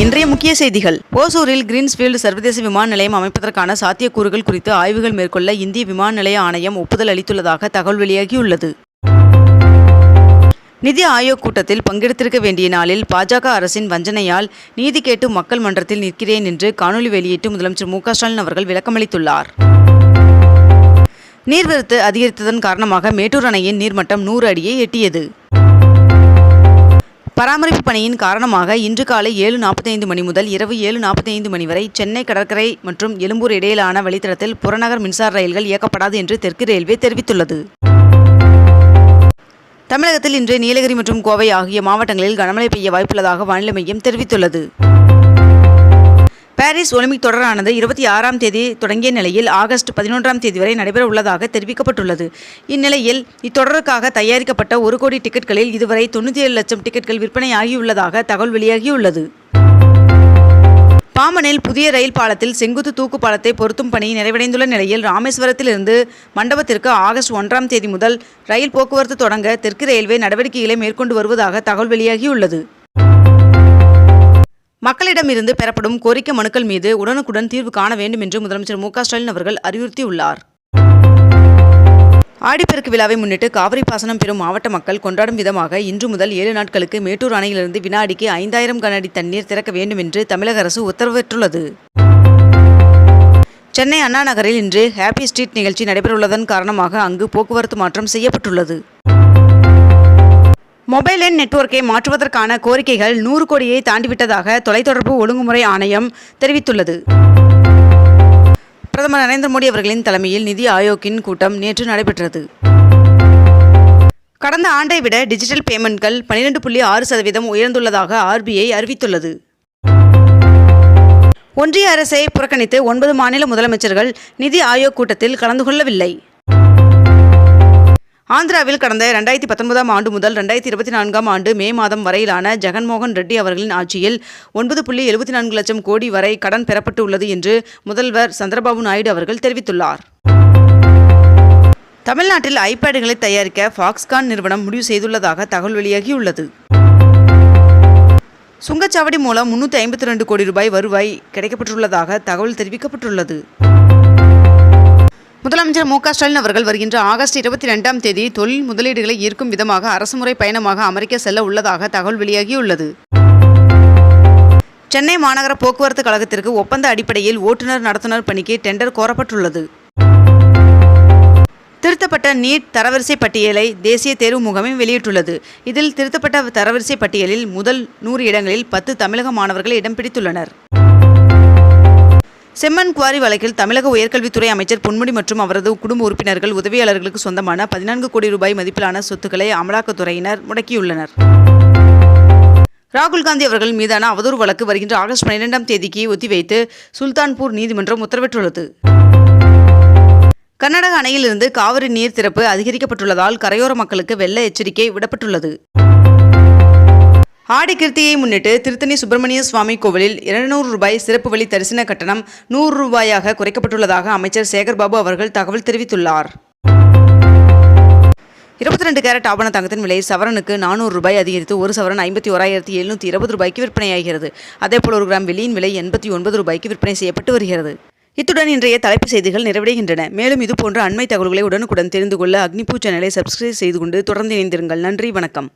இன்றைய முக்கிய செய்திகள். ஓசூரில் கிரீன்ஸ்பீல்டு சர்வதேச விமான நிலையம் அமைப்பதற்கான சாத்தியக்கூறுகள் குறித்து ஆய்வுகள் மேற்கொள்ள இந்திய விமான நிலைய ஆணையம் ஒப்புதல் அளித்துள்ளதாக தகவல் வெளியாகியுள்ளது. நிதி ஆயோக் கூட்டத்தில் பங்கெடுத்திருக்க வேண்டிய நாளில் பாஜக அரசின் வஞ்சனையால் நீதி கேட்டு மக்கள் மன்றத்தில் நிற்கிறேன் என்று காணொலி வெளியிட்டு முதலமைச்சர் மு ஸ்டாலின் அவர்கள் விளக்கமளித்துள்ளார். நீர்வரத்து அதிகரித்ததன் காரணமாக மேட்டூர் அணையின் நீர்மட்டம் நூறு அடியை எட்டியது. பராமரிப்பு பணியின் காரணமாக இன்று காலை ஏழு நாற்பத்தைந்து மணி முதல் இரவு ஏழு நாற்பத்தைந்து மணி வரை சென்னை கடற்கரை மற்றும் எழும்பூர் இடையிலான வழித்தடத்தில் புறநகர் மின்சார ரயில்கள் இயக்கப்படாது என்று தெற்கு ரயில்வே தெரிவித்துள்ளது. தமிழகத்தில் இன்று நீலகிரி மற்றும் கோவை ஆகிய மாவட்டங்களில் கனமழை பெய்ய வாய்ப்புள்ளதாக வானிலை மையம் தெரிவித்துள்ளது. பாரிஸ் ஒலிம்பிக் தொடரானது இருபத்தி ஆறாம் தேதி தொடங்கிய நிலையில் ஆகஸ்ட் பதினொன்றாம் தேதி வரை நடைபெற உள்ளதாக தெரிவிக்கப்பட்டுள்ளது. இந்நிலையில் இத்தொடருக்காக தயாரிக்கப்பட்ட ஒரு கோடி டிக்கெட்களில் இதுவரை தொண்ணூற்றி ஏழு லட்சம் டிக்கெட்கள் விற்பனையாகியுள்ளதாக தகவல் வெளியாகியுள்ளது. பாம்பனில் புதிய ரயில் பாலத்தில் செங்குத்து தூக்கு பாலத்தை பொருத்தும் பணி நிறைவடைந்துள்ள நிலையில் ராமேஸ்வரத்திலிருந்து மண்டபத்திற்கு ஆகஸ்ட் ஒன்றாம் தேதி முதல் ரயில் போக்குவரத்து தொடங்க தெற்கு ரயில்வே நடவடிக்கைகளை மேற்கொண்டு வருவதாக தகவல் வெளியாகியுள்ளது. மக்களிடமிருந்து பெறப்படும் கோரிக்கை மனுக்கள் மீது உடனுக்குடன் தீர்வு காண வேண்டும் என்று முதலமைச்சர் மு ஸ்டாலின் அவர்கள் அறிவுறுத்தியுள்ளார். ஆடிப்பெருக்கு விழாவை முன்னிட்டு காவிரி பாசனம் பெறும் மாவட்ட மக்கள் கொண்டாடும் விதமாக இன்று முதல் ஏழு நாட்களுக்கு மேட்டூர் அணையிலிருந்து வினாடிக்கு ஐந்தாயிரம் கனஅடி தண்ணீர் திறக்க வேண்டும் என்று தமிழக அரசு உத்தரவிட்டுள்ளது. சென்னை அண்ணா நகரில் இன்று ஹாப்பி ஸ்ட்ரீட் நிகழ்ச்சி நடைபெறவுள்ளதன் காரணமாக அங்கு போக்குவரத்து மாற்றம் செய்யப்பட்டுள்ளது. மொபைல் எண் நெட்வொர்க்கை மாற்றுவதற்கான கோரிக்கைகள் நூறு கோடியை தாண்டிவிட்டதாக தொலைத்தொடர்பு ஒழுங்குமுறை ஆணையம் தெரிவித்துள்ளது. பிரதமர் நரேந்திர மோடி அவர்களின் தலைமையில் நிதி ஆயோக்கின் கூட்டம் நேற்று நடைபெற்றது. கடந்த ஆண்டை விட டிஜிட்டல் பேமெண்ட்கள் பனிரெண்டு புள்ளி ஆறு சதவீதம் உயர்ந்துள்ளதாக ஆர்பிஐ அறிவித்துள்ளது. ஒன்றிய அரசை புறக்கணித்து ஒன்பது மாநில முதலமைச்சர்கள் நிதி ஆயோக் கூட்டத்தில் கலந்து கொள்ளவில்லை. ஆந்திராவில் கடந்த ரெண்டாயிரத்தி பத்தொன்பதாம் ஆண்டு முதல் ரெண்டாயிரத்தி இருபத்தி நான்காம் ஆண்டு மே மாதம் வரையிலான ஜெகன்மோகன் ரெட்டி அவர்களின் ஆட்சியில் ஒன்பது புள்ளி எழுபத்தி நான்கு லட்சம் கோடி வரை கடன் பெறப்பட்டு உள்ளது என்று முதல்வர் சந்திரபாபு நாயுடு அவர்கள் தெரிவித்துள்ளார். தமிழ்நாட்டில் ஐபேடுகளை தயாரிக்க ஃபாக்ஸ்கான் நிறுவனம் முடிவு செய்துள்ளதாக தகவல் வெளியாகியுள்ளது. சுங்கச்சாவடி மூலம் முன்னூற்றி ஐம்பத்தி ரெண்டு கோடி ரூபாய் வருவாய் கிடைக்கப்பட்டுள்ளதாக தகவல் தெரிவிக்கப்பட்டுள்ளது. முதலமைச்சர் மு க ஸ்டாலின் அவர்கள் வருகின்ற ஆகஸ்ட் இருபத்தி ரெண்டாம் தேதி தொழில் முதலீடுகளை ஈர்க்கும் விதமாக அரசுமுறை பயணமாக அமெரிக்கா செல்ல உள்ளதாக தகவல் வெளியாகியுள்ளது. சென்னை மாநகர போக்குவரத்து கழகத்திற்கு ஒப்பந்த அடிப்படையில் ஓட்டுநர் நடத்துனர் பணிக்கு டெண்டர் கோரப்பட்டுள்ளது. திருத்தப்பட்ட நீட் தரவரிசை பட்டியலை தேசிய தேர்வு முகமை வெளியிட்டுள்ளது. இதில் திருத்தப்பட்ட தரவரிசை பட்டியலில் முதல் நூறு இடங்களில் பத்து தமிழக மாணவர்கள் இடம் பிடித்துள்ளனர். செம்மன் குவாரி வழக்கில் தமிழக உயர்கல்வித்துறை அமைச்சர் பொன்முடி மற்றும் அவரது குடும்ப உறுப்பினர்கள் உதவியாளர்களுக்கு சொந்தமான பதினான்கு கோடி ரூபாய் மதிப்பிலான சொத்துக்களை அமலாக்கத்துறையினர் முடக்கியுள்ளனர். ராகுல் காந்தி அவர்கள் மீதான அவதூறு வழக்கு வருகின்ற ஆகஸ்ட் பன்னிரெண்டாம் தேதிக்கு ஒத்திவைத்து சுல்தான்பூர் நீதிமன்றம் உத்தரவிட்டுள்ளது. கர்நாடக அணையிலிருந்து காவிரி நீர் திறப்பு அதிகரிக்கப்பட்டுள்ளதால் கரையோர மக்களுக்கு வெள்ள எச்சரிக்கை விடப்பட்டுள்ளது. ஆடி கிருத்தியை முன்னிட்டு திருத்தணி சுப்பிரமணிய சுவாமி கோவிலில் இருநூறு ரூபாய் சிறப்பு வழி தரிசன கட்டணம் நூறு ரூபாயாக குறைக்கப்பட்டுள்ளதாக அமைச்சர் சேகர்பாபு அவர்கள் தகவல் தெரிவித்துள்ளார். இருபத்தி ரெண்டு கேரட் ஆபண தங்கத்தின் விலை சவரனுக்கு நானூறு ரூபாய் அதிகரித்து ஒரு சவரன் ஐம்பத்தி ஓராயிரத்தி எழுநூற்றி இருபது ரூபாய்க்கு விற்பனையாகிறது. அதேபோல் ஒரு கிராம் வெள்ளியின் விலை எண்பத்தி ஒன்பது ரூபாய்க்கு விற்பனை செய்யப்பட்டு வருகிறது. இத்துடன் இன்றைய தலைப்புச் செய்திகள் நிறைவடைகின்றன. மேலும் இதுபோன்ற அண்மை தகவல்களை உடனுக்குடன் தெரிந்து கொள்ள அக்னிபூ சேனலை சப்ஸ்கிரைப் செய்து கொண்டு தொடர்ந்து இணைந்திருங்கள். நன்றி வணக்கம்.